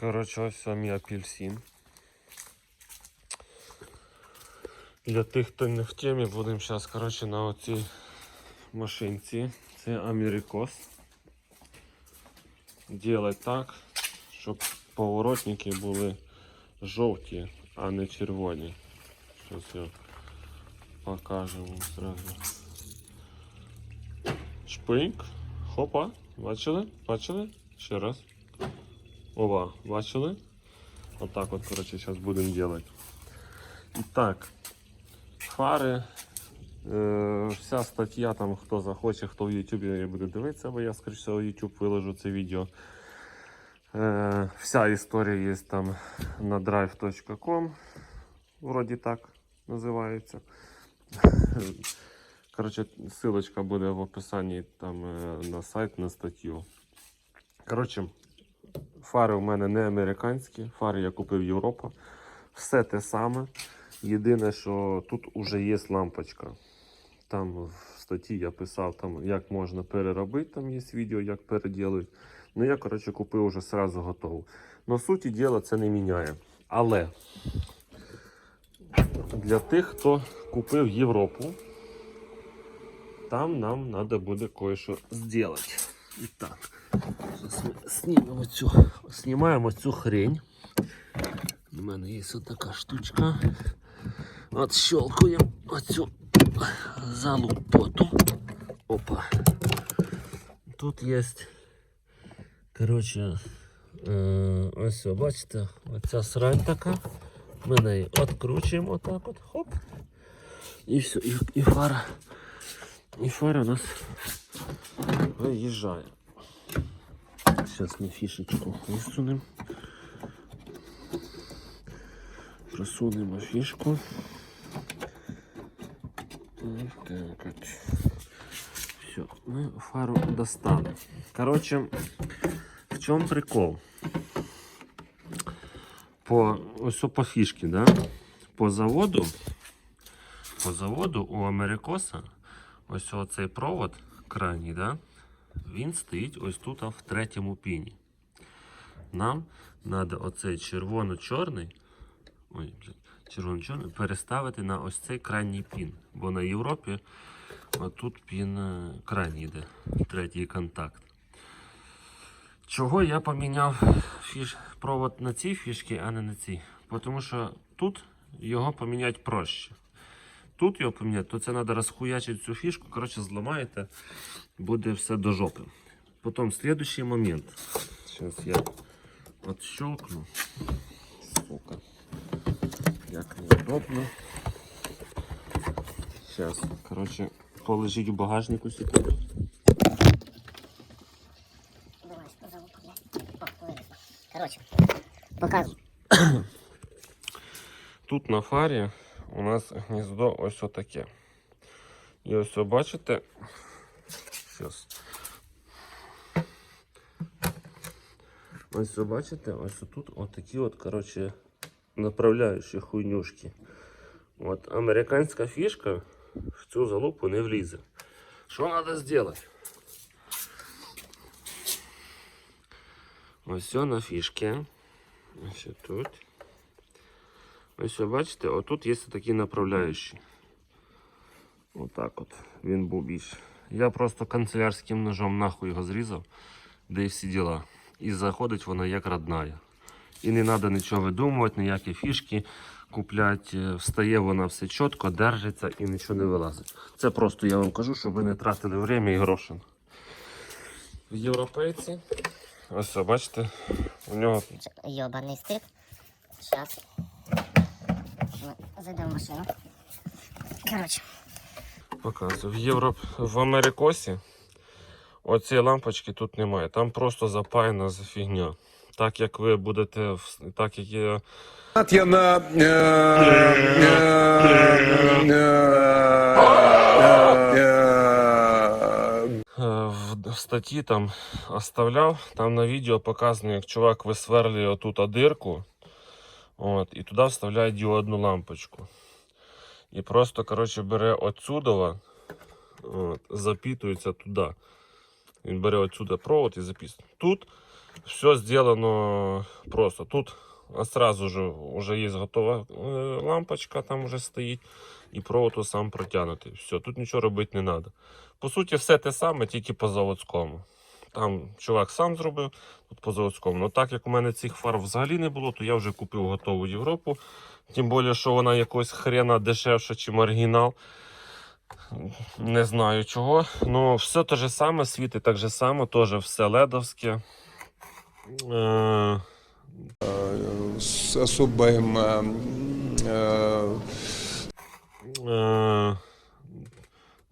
Коротше, ось самі апельсин. Для тих, хто не в темі, будемо зараз коротше, на оцій машинці. Це Америкос. Ділать так, щоб поворотники були жовті, а не червоні. Зараз я покажу вам сразу. Шпиньк. Хопа. Бачили? Бачили? Ще раз. Оба, бачили? Отак от, коротше, зараз будемо робити. І так, фари. Е, вся стаття, там, хто захоче, хто в YouTube буде дивитися, бо я, скоріше всього, в YouTube виложу це відео. Е, вся історія є там на drive.com. Вроді так називається. Коротше, ссылочка буде в описанні там е, на сайт, на статтю. Коротше, фари у мене не американські, фари я купив Європа. Все те саме. Єдине, що тут вже є лампочка. Там в статті я писав, там, як можна переробити, там є відео, як переділити. Ну, я, коротше, купив вже сразу готову. Но суті діла це не міняє. Але для тих, хто купив Європу, там нам треба буде кое-що зробити. І так, зараз ми знімемо цю, знімаємо цю хрень. У мене є ось така штучка. От щелкуємо оцю залупоту. Опа. Тут є. Коротше, е, ось, о, бачите, оця срань така. Ми неї відкручуємо отак от, хоп. І все, і, і фара. І фара у нас виїжджає. Зараз ми фішечку висунемо. Просунемо фішку. Так, от. Все, ми фару достали. Короче, в чому прикол? По ось по фішки, да? По заводу, по заводу у Америкоса ось оцей провод крайній, да? Він стоїть ось тут в третьому піні. Нам треба оцей червоно-чорний червоно-чорний переставити на ось цей крайній пін. Бо на Європі тут пін е, крайній йде, третій контакт. Чого я поміняв фіш, провод на цій фішці, а не на? Бо Тому що тут його поміняти проще. Тут його поміняти, то це треба розхуячити цю фішку, коротше, зламаєте, буде все до жопи. Потім слідуючий момент. Зараз я отщелкну. Сука. Як неудобно. Сейчас, короче, положить в багажнику секунду. Думаєш, по залупу, блядь. О, вилізло. Коротше, показуй. Тут на фарі у нас гніздо ось отаке. І ось ви бачите. Зараз. Ось ви бачите, ось тут отакі от, коротше, направляючі хуйнюшки. От американська фішка в цю залупу не влізе. Що треба зробити? Ось все на фішки. Ось тут. Ось бачите, отут є такі направляючі. Отак от. Він був більше. Я просто канцелярським ножом нахуй його зрізав, де і всі діла. І заходить вона як родная. І не треба нічого видумувати, ніякі фішки купляти. Встає вона все чітко, держиться і нічого не вилазить. Це просто я вам кажу, щоб ви не тратили время і гроші. В європейці, ось бачите, у нього Йобаний стик. Щас. Ми зайдемо в машину. Коротше, Показую. В Європ... в Америкосі оцієї лампочки тут немає. Там просто запаяна за фігня. Так як ви будете, в- так як я я на е, е, е, в, в статті там оставляв, там на відео показано, як чувак висверлює отут дирку. От, і туди вставляє діодну лампочку. І просто, коротше, бере отсюда, от, запітується туди. Він бере отсюда провод і записує. Тут Все зроблено просто. Тут сразу же вже є готова е, лампочка, там вже стоїть, і провод сам протягнутий. Все, тут нічого робити не треба. По суті, все те саме, тільки по заводському. Там чувак сам зробив, тут по заводському. Ну так як у мене цих фар взагалі не було, то я вже купив готову Європу. Тим більше, що вона якось хрена дешевша, ніж оригінал. Не знаю чого. Ну, все те же саме, світи так же само, теж все ледовське. Е, с особым э, э, Е,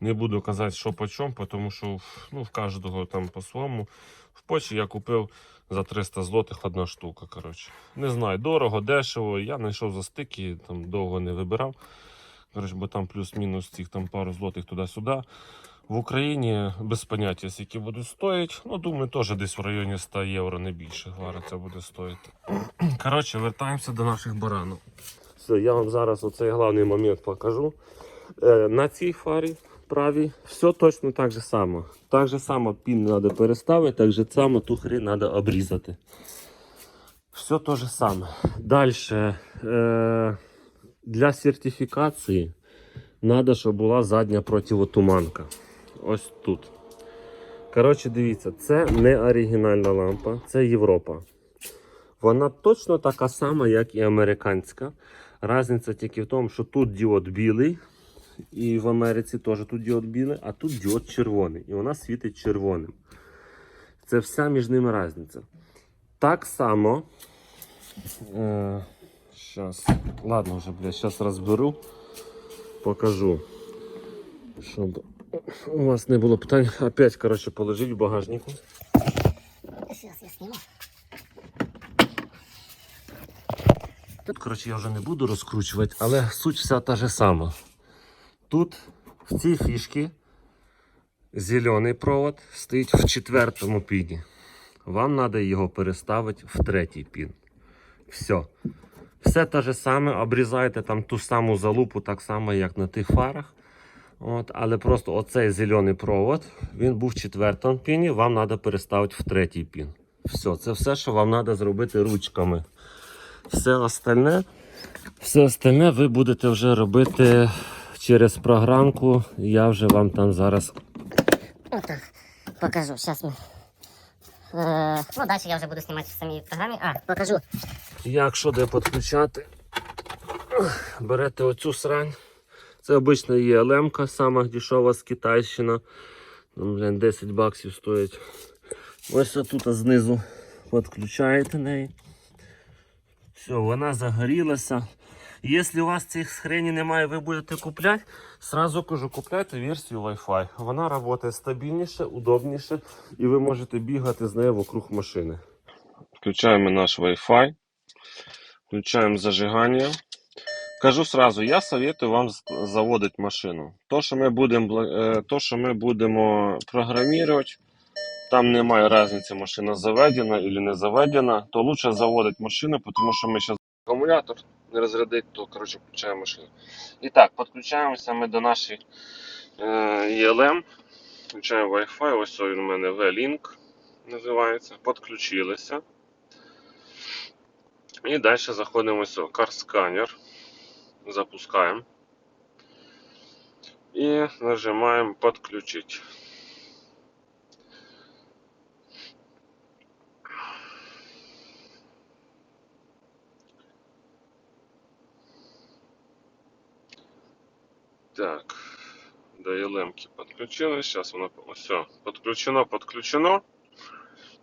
не буду казати, що по чому, тому що ну, в кожного там по-своєму. В Польщі я купив за 300 злотих одна штука. Коротше. Не знаю, дорого, дешево. Я знайшов за стики, там довго не вибирав. Коротше, бо там плюс-мінус цих там пару злотих туди-сюди. В Україні без поняття, скільки будуть стоїти. Ну, думаю, теж десь в районі 100 євро, не більше. Це буде стоїти. Коротше, вертаємося до наших баранок. Все, я вам зараз оцей головний момент покажу. Е, на цій фарі правій все точно так же само. Так же само пін треба переставити, так же само ту хрень треба обрізати. Все те же саме. Далі. Е, для сертифікації треба, щоб була задня противотуманка. Ось тут. Коротше, дивіться, це не оригінальна лампа, це Європа. Вона точно така сама, як і американська. Разниця тільки в тому, що тут діод білий, і в Америці теж тут діод білий, а тут діод червоний. І вона світить червоним. Це вся між ними різниця. Так само. Е, щас. Ладно, вже, блядь, зараз розберу, покажу. Щоб у вас не було питань. Опять, коротше, положіть в багажнику. Сейчас я сниму. Тут, коротше, я вже не буду розкручувати, але суть вся та же сама. Тут в цій фішці зелений провод стоїть в четвертому піні. Вам треба його переставити в третій пін. Все. Все те же саме, обрізаєте там ту саму залупу, так само, як на тих фарах. От, але просто оцей зелений провод, він був в четвертому піні, вам треба переставити в третій пін. Все, це все, що вам треба зробити ручками. Все остальне, все остальне ви будете вже робити через програмку. Я вже вам там зараз. Вот так. Покажу. Сейчас мы... Э, ну, дальше я уже буду снимать в самой программе. А, покажу. Як що де підключати? Берете оцю срань. Це обична є лемка, сама дешева з Китайщина. Там, блін, 10 баксів стоїть. Ось тут знизу підключаєте неї. Все, вона загорілася. Якщо у вас цих хрені немає, ви будете купляти, сразу кажу, купляйте версію Wi-Fi. Вона працює стабільніше, удобніше і ви можете бігати з нею вокруг машини. Включаємо наш Wi-Fi. Включаємо зажигання. Кажу сразу, я советую вам заводити машину. То, що ми будемо, е, то, що ми будемо програмувати, там немає різниці, машина заведена чи не заведена, то лучше заводити машину, тому що ми зараз акумулятор не розрядить, то коротше включаємо машину. І так, підключаємося ми до нашої е, ELM. Включаємо Wi-Fi, ось він у мене V-Link називається. Підключилися. І далі заходимо Car Scanner. Запускаємо. І нажимаємо подключить. Так, до ELM подключилось. Сейчас воно все подключено, подключено.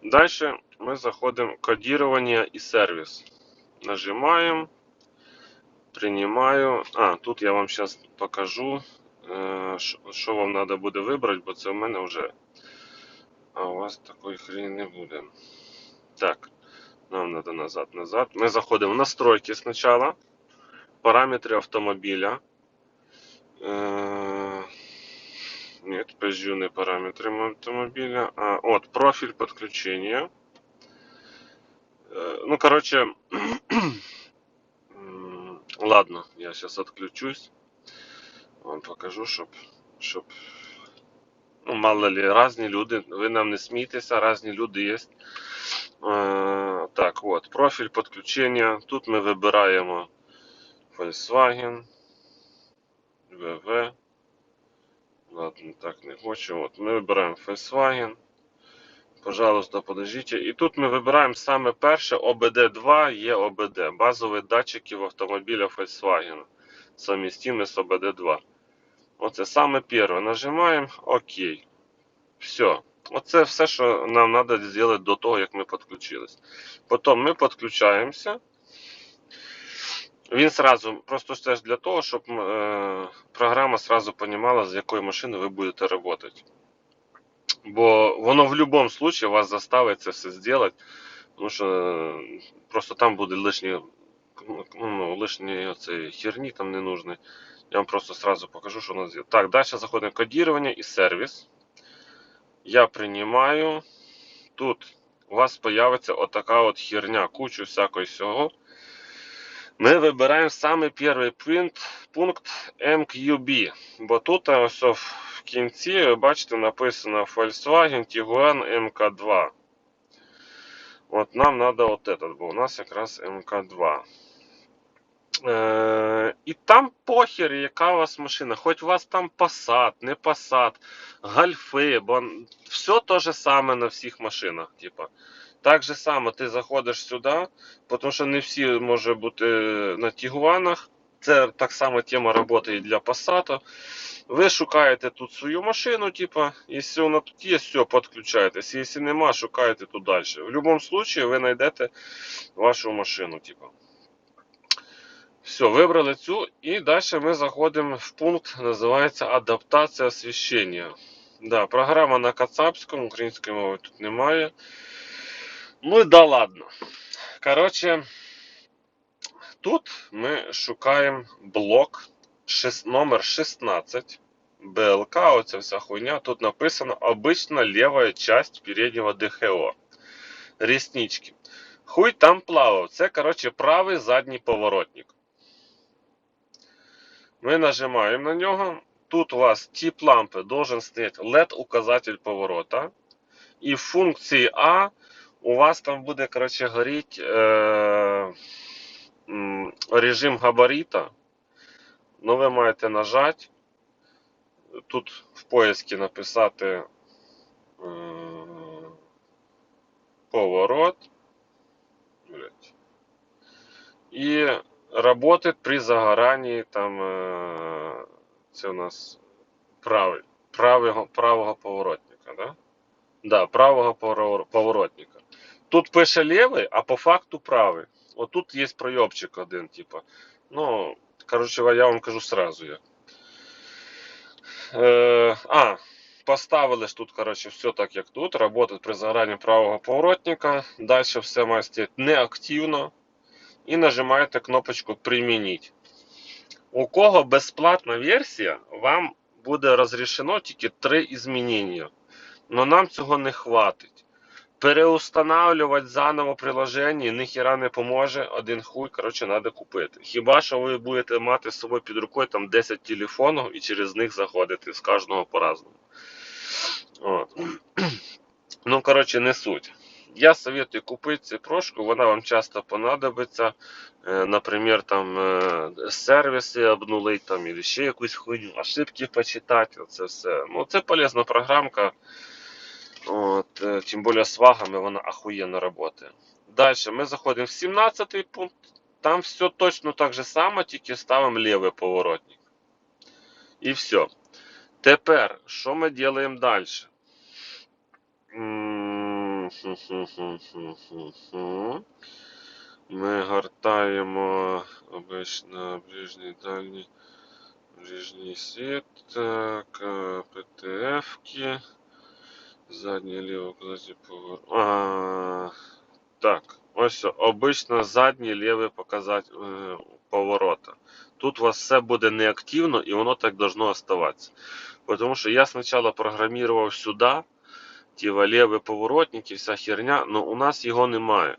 Дальше мы заходим в кодирование и сервис. Нажимаем. Принимаю. А, тут я вам сейчас покажу, е, що вам треба буде вибрати, бо це в мене вже. А у вас такої хрені не буде. Так, нам треба назад, назад. Ми заходимо в настройки спочатку. Параметри автомобіля. Е, Нет, не параметры автомобиля. А, вот, профиль подключения. Э, Ну, короче, ладно, я сейчас отключусь. Вам покажу, щоб, щоб ну, мало ли, різні люди, ви нам не смійтеся, різні люди є. Е, так, от, профіль підключення. Тут ми вибираємо Volkswagen, VV. Ладно, так не хочу. От, ми вибираємо Volkswagen. Пожалуйста, подождите. І тут ми вибираємо саме перше ОБД2 є ОБД. Базові датчики автомобіля Volkswagen. Совмістимі з ОБД2. Оце саме перше. Нажимаємо ОК. Все. Оце все, що нам треба зробити до того, як ми підключились. Потім ми підключаємося. Він сразу, просто ж це ж для того, щоб е, програма сразу розуміла, з якої машини ви будете працювати. Бо воно в будь-якому випадку вас заставить це все зробити, тому що е, просто там буде лишні, ну, лишні оці херні там не нужні. Я вам просто сразу покажу, що у нас є. Так, далі заходимо в кодирование і сервіс. Я приймаю. Тут у вас появиться отака от херня, кучу всякого всього. Ми вибираємо саме перший пункт, пункт MQB. Бо тут ось в кінці, ви бачите, написано Volkswagen Tiguan MK2. От нам треба от этот, бо у нас якраз МК2. Е, і там похер, яка у вас машина. Хоч у вас там Passat, не Passat, гальфи, бо все те же саме на всіх машинах. Типа. Так же само ти заходиш сюди, тому що не всі може бути на Тігуанах. Це так само тема роботи і для Passat. Ви шукаєте тут свою машину, типа, якщо вона тут є, все, підключаєтесь. Якщо нема, шукаєте тут далі. В будь-якому випадку ви знайдете вашу машину, типа. Все, вибрали цю і далі ми заходимо в пункт, називається адаптація освіщення. Да, програма на кацапському, української мови тут немає. Ну і да ладно. Коротше, тут ми шукаємо блок номер 16. БЛК, оця вся хуйня. Тут написано обична лівая часть переднього ДХО. Ріснички. Хуй там плавав. Це, коротше, правий задній поворотник. Ми нажимаємо на нього. Тут у вас тип лампи должен стоять LED указатель поворота. І функції А у вас там буде, коротше, горіть е, режим габарита. Ну, ви маєте нажати. Тут в поиске написати е, поворот. І работает при загоранні там. Е, це у нас правий, правого, правого поворотника, да? Да, правого поворотника. Тут пише лівий, а по факту правий. Отут є пройобчик один, типа. Ну, коротше, я вам кажу сразу як. Е, а, поставили ж тут, коротше, все так, як тут. Работает при загоранні правого поворотника. Далі все має стояти неактивно. І нажимаєте кнопочку Примініть. У кого безплатна версія, вам буде розрішено тільки три змінення. Но нам цього не хватить. Переустанавливати заново приложення ніхіра не поможе. Один хуй, коротше, треба купити. Хіба що ви будете мати з собою під рукою там 10 телефонів і через них заходити з кожного по-разному. Ну, коротше, не суть. Я советую купити цю прошку, вона вам часто понадобиться. Е, Наприклад, там е, сервіси обнулити там, або ще якусь хуйню, ошибки почитати. Оце все. Ну, це полезна програмка. От, е, тим більше з вагами вона охуєнно працює. Далі ми заходимо в 17 пункт. Там все точно так же само, тільки ставимо лівий поворотник. І все. Тепер, що ми робимо далі? Ми гортаємо обично ближній дальній ближній світ, так, ПТФ-ки, задній лівий указатель повор... А, так, ось обично задній лівий показатель е, поворота. Тут у вас все буде неактивно і воно так должно оставатися. Тому що я спочатку програмував сюди, ті ліві поворотники, вся херня, але у нас його немає.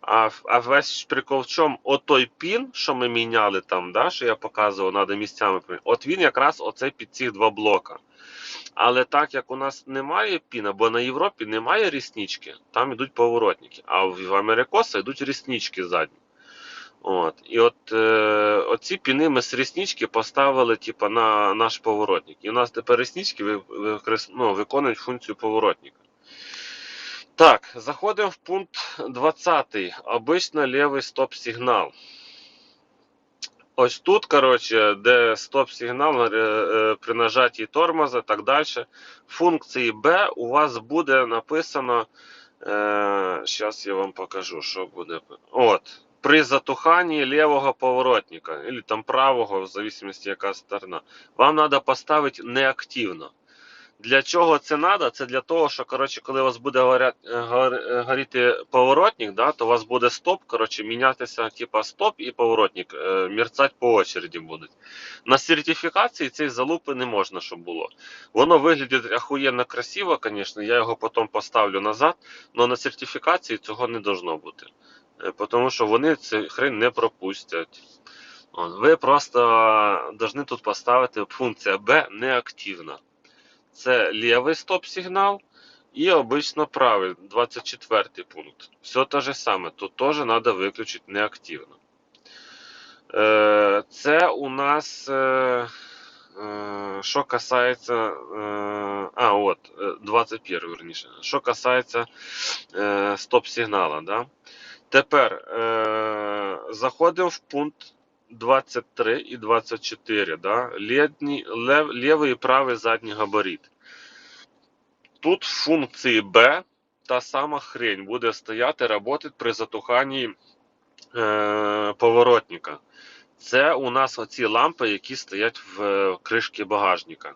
А, а весь прикол в чому? Отой пін, що ми міняли там, да, що я показував, треба місцями От він якраз оцей під ці два блока. Але так як у нас немає піна, бо на Європі немає ріснички, там йдуть поворотники. А в Америкоса йдуть ріснички задні. От. І от е, оці піни ми з ріснички поставили типу, на наш поворотник. І у нас тепер ріснички ну, виконують функцію поворотника. Так, заходимо в пункт 20. Обично лівий стоп-сигнал. Ось тут, коротше, де стоп-сигнал е, е, при нажатті тормоза так далі. Функції B у вас буде написано. Зараз я вам покажу, що буде. От. При затуханні лівого поворотника, або там правого, в зависимості яка сторона, вам треба поставити неактивно. Для чого це треба? Це для того, що коротше, коли у вас буде горя... гор... горіти поворотник, да, то у вас буде стоп, коротше, мінятися, типа стоп і поворотник, е, мерцать по очереді будуть. На сертифікації цієї залупи не можна, щоб було. Воно виглядить охуєнно красиво, звісно, я його потім поставлю назад, але на сертифікації цього не должно бути. Е, Тому що вони цю хрень не пропустять. Ви просто повинні тут поставити функція B неактивна. Це лівий стоп-сигнал і обично правий, 24 пункт. Все те же саме. Тут теж треба виключити неактивно. Е, Це у нас, е, е, що касається. А, от, е, 21 верніше. Що касається стоп-сигнала. Да? Тепер заходимо в пункт 23 і 24. Да? Лєдні, лев, лівий і правий задній габарит. Тут в функції B та сама хрень буде стояти, працювати при затуханні е, поворотника. Це у нас оці лампи, які стоять в е, кришці багажника.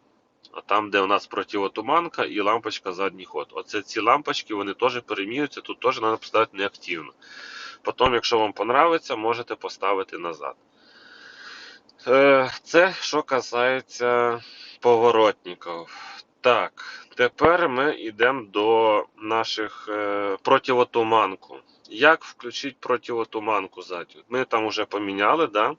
А там, де у нас противотуманка і лампочка задній ход. Оце ці лампочки вони теж переміються, тут теж треба поставити неактивно. Потім, якщо вам подобається, можете поставити назад. Е, Це що касається поворотників. Так, тепер ми йдемо до наших е, противотуманку. Як включити противотуманку ззаді? Ми там вже поміняли, да?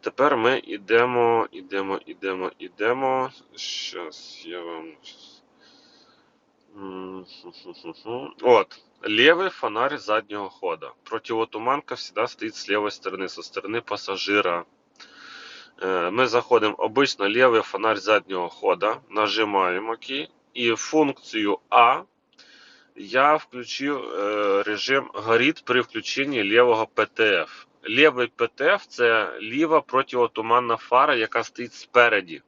Тепер ми йдемо, йдемо, йдемо, йдемо. Щас я вам. М, ху-ху-ху-ху. От, левый фонарь заднего хода. Противотуманка всегда стоит с левой стороны, со стороны пассажира. Э, Мы заходим обычно левый фонарь заднего хода, нажимаем ОК, и функцию А я включив е, режим горит при включенні лівого ПТФ. Лівий ПТФ це ліва противотуманна фара, яка стоїть спереді.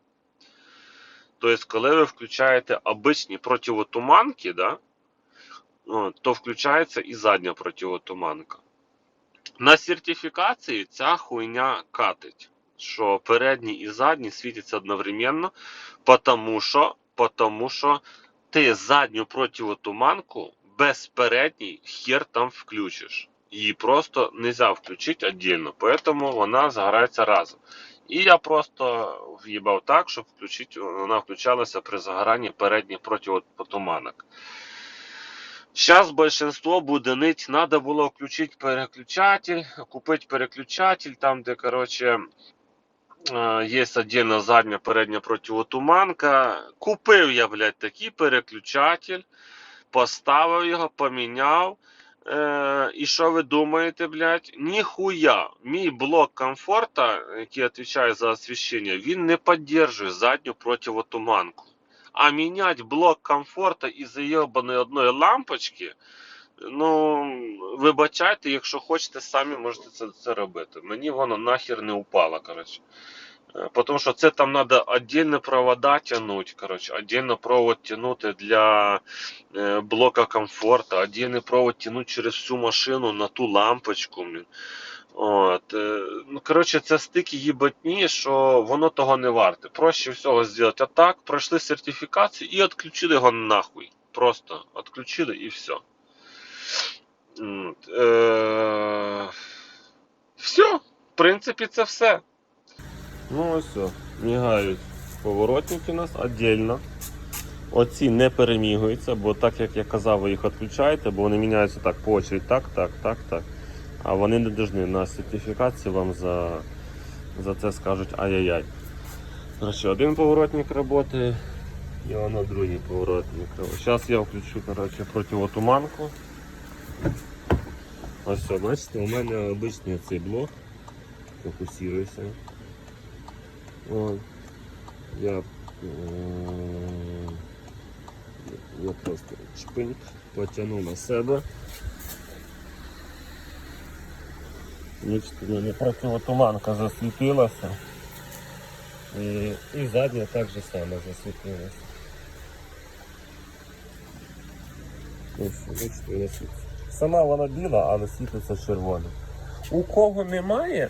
Тобто, коли ви включаєте обичні противотуманки, да, о, то включається і задня противотуманка. На сертифікації ця хуйня катить, що передні і задні світяться одновременно, потому що, потому що ти задню противотуманку без передній хер там включиш. Її просто не можна включити віддільно, поэтому вона загорається разом. І я просто в'їбав так, щоб включити, вона включалася при загоранні передніх противотуманок. Сейчас большинство буде нить, надо було включити переключатель, купити переключатель, там, де, короче, е, є отдельно задня передня противотуманка. Купив я, блядь, такий переключатель, поставив його, поміняв. Е, і що ви думаєте, блядь? Ніхуя. Мій блок комфорта, який відповідає за освіщення, він не підтримує задню противотуманку. А міняти блок комфорта із-за йобаної одної лампочки, ну, вибачайте, якщо хочете, самі можете це, це робити. Мені воно нахер не упало, коротше. Е, Потому що це там треба отдельно провода тягнути, коротше, отдельно провод тягнути для е, блока комфорта, отдельний провод тягнути через всю машину на ту лампочку. От, е, ну, коротше, це стики їбатні, що воно того не варте. Проще всього зробити так, пройшли сертифікацію і відключили його нахуй. Просто відключили і все. Е, все. В принципі, це все. Ну ось все. Мігають поворотники у нас віддільно. Оці не перемігуються, бо так як я казав, ви їх відключаєте, бо вони міняються так по очереді, так, так, так, так. А вони не повинні на сертифікації вам за, за це скажуть ай-яй-яй. Коротше, один поворотник працює, І воно другий поворотник. Зараз я включу коротше, противотуманку. Ось все, бачите, у мене обичний цей блок. Фокусируйся. От. Я, е, я просто шпинк потягнув на себе. Бачите, в мене противотуманка засвітилася. І, і задня так же само засвітилася. Ось, бачите, вона світиться. Сама вона біла, але світиться червоним. У кого немає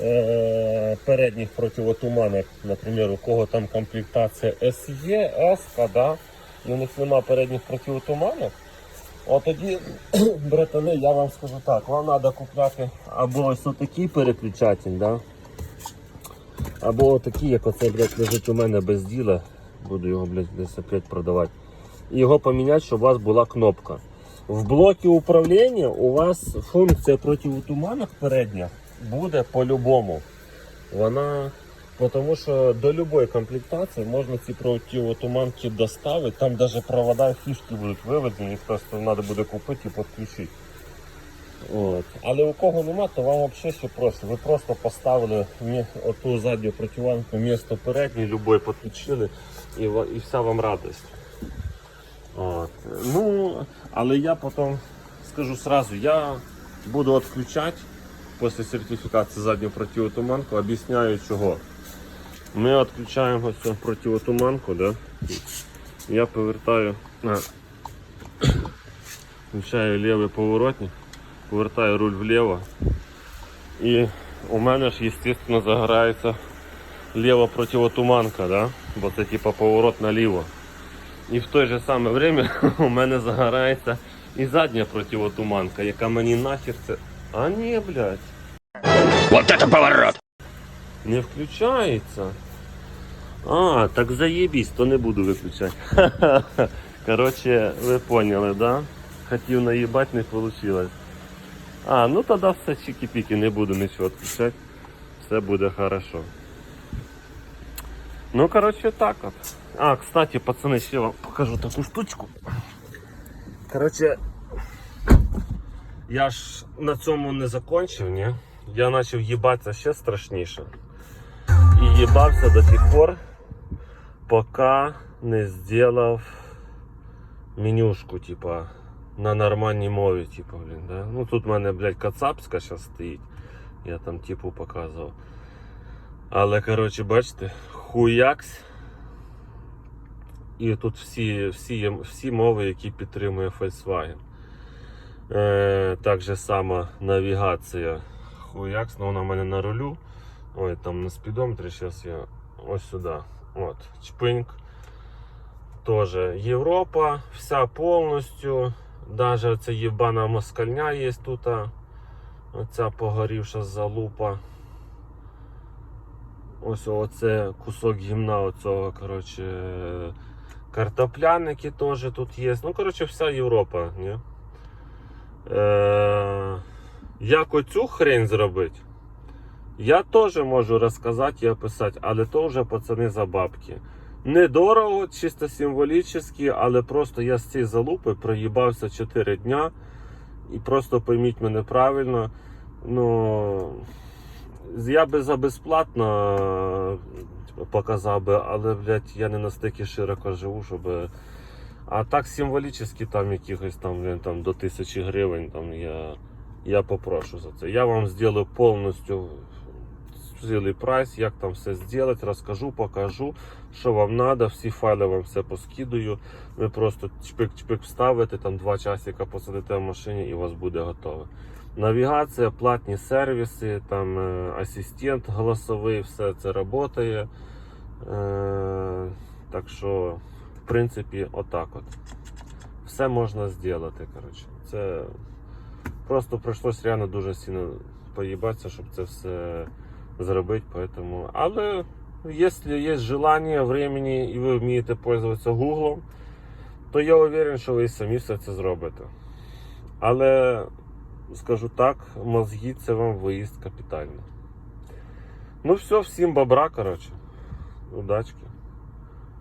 е, передніх противотуманок, наприклад, у кого там комплектація SE, S, да, і у них немає передніх противотуманок, от тоді, братани, я вам скажу так, вам треба купляти або ось такий переключатель, да, або такий, як оце, блядь, лежить у мене без діла. Буду його, блядь, десь опять продавати. І його поміняти, щоб у вас була кнопка. В блокі управління у вас функція противотуманок передня буде по-любому. Вона. Тому що до будь-якої комплектації можна ці противотуманки доставити. Там навіть провода фішки будуть виведені, їх просто треба буде купити і підключити. От. Але у кого нема, то вам взагалі ще проще. Ви просто поставили оту задню противанку місто переднє, любой підключили і, і вся вам радість. От. Ну, але я потім скажу сразу, я буду відключати після сертифікації задню противотуманку, об'ясняю чого. Ми відключаємо цю противотуманку, да? я повертаю, а, включаю лівий поворотник, повертаю руль вліво. І у мене ж, звісно, загорається ліва противотуманка, да? бо це типа поворот наліво. І в той же саме время у мене загорається і задня противотуманка, яка мені нахер це. А ні, блядь. Вот это поворот! Не включається. А, так заєбісь, то не буду виключати. Коротше, ви поняли, да? Хотів наїбати, не вийшло. А, ну тоді все чики-піки, не буду нічого відключати. Все буде хорошо. Ну, коротше, так от. А, кстати, пацани, ще вам покажу таку штучку. Коротше, я ж на цьому не закончив, ні? Я почав їбатися ще страшніше. І їбався до тих пор, поки не зробив менюшку, типа, на нормальній мові, типа, блін, да? Ну тут в мене, блядь, кацапська зараз стоїть. Я там типу показував. Але, коротше, бачите, хуякс. І тут всі, всі, всі мови, які підтримує Volkswagen. Е, так же само навігація. Хуякс, вона в мене на рулю. Ой, там на спідометрі зараз я ось сюди. От, чпиньк. Тоже Європа, вся повністю. Даже оця єбана москальня є тут. Оця погорівша залупа. Ось оце кусок гімна оцього, коротше, картопляники теж тут є. Ну, коротше, вся Європа. Ні? Е, як оцю хрень зробити? Я теж можу розказати і описати, але то вже пацани за бабки. Недорого, чисто символічно, але просто я з цієї залупи проїбався 4 дня. І просто пойміть мене правильно. Ну, я би за безплатно показав би, але, блядь, я не настільки широко живу, щоб. А так символічно там якихось там, блін, там до тисячі гривень там я, я попрошу за це. Я вам зроблю повністю цілий прайс, як там все зробити, розкажу, покажу, що вам треба, всі файли вам все поскидую. Ви просто чпик-чпик вставите, там два часика посадите в машині і у вас буде готове. Навігація, платні сервіси, там е, асистент голосовий, все це працює. Е, так що, в принципі, отак от. Все можна зробити. Коротше. Це просто прийшлось реально дуже сильно поїбатися, щоб це все зробити. Поэтому... Але якщо є желання, времени і ви вмієте пользуватися Google, то я уверен, що ви самі все це зробите. Але скажу так, мозги це вам виїзд капітально. Ну все, всім бобра, коротше. Удачки.